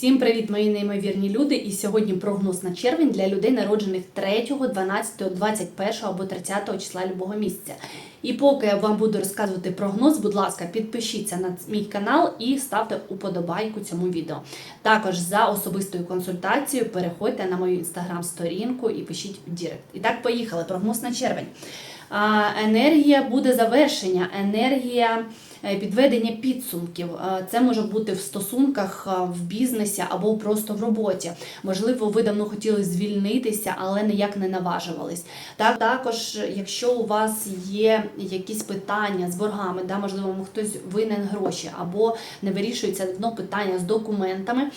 Всім привіт, мої неймовірні люди! І сьогодні прогноз на червень для людей, народжених 3, 12, 21 або 30 числа любого місяця. І поки я вам буду розказувати прогноз, будь ласка, підпишіться на мій канал і ставте уподобайку цьому відео. Також за особистою консультацією переходьте на мою інстаграм-сторінку і пишіть в Дірект. І так, поїхали. Прогноз на червень. Енергія буде завершення, енергія е, підведення підсумків. Це може бути в стосунках, в бізнесі або просто в роботі. Можливо, ви давно хотіли звільнитися, але ніяк не наважувались. Так, також, якщо у вас є якісь питання з боргами, да, можливо, хтось винен гроші, або не вирішується давно питання з документами,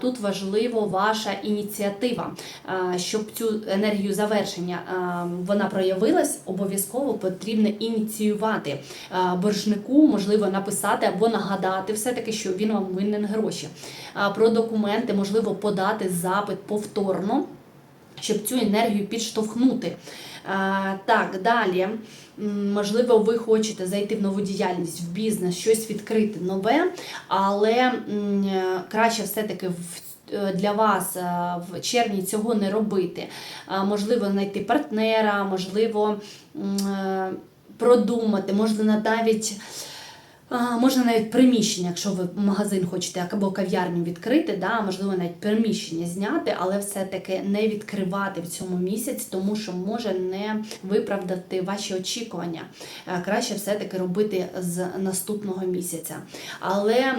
тут важливо ваша ініціатива, щоб цю енергію завершення вона проявилась, обов'язково потрібно ініціювати е, боржнику, можливо, написати або нагадати все-таки, що він вам винен гроші. Про документи можливо подати запит повторно. Щоб цю енергію підштовхнути. Е, Так, далі. Можливо, ви хочете зайти в нову діяльність, в бізнес, щось відкрити нове, але е, краще все-таки в для вас е, в червні цього не робити. Е, Можливо, знайти партнера, можливо, е, продумати, можливо, навіть. Можна навіть приміщення, якщо ви магазин хочете або кав'ярню відкрити, да, можливо, навіть приміщення зняти, але все-таки не відкривати в цьому місяці, тому що може не виправдати ваші очікування. Е, Краще все-таки робити з наступного місяця. Але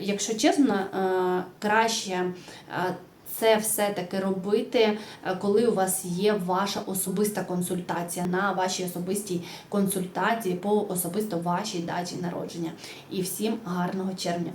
якщо чесно, е, краще. Це все-таки робити, е, коли у вас є ваша особиста консультація на вашій особистій консультації по особисто вашій даті народження. І всім гарного червня!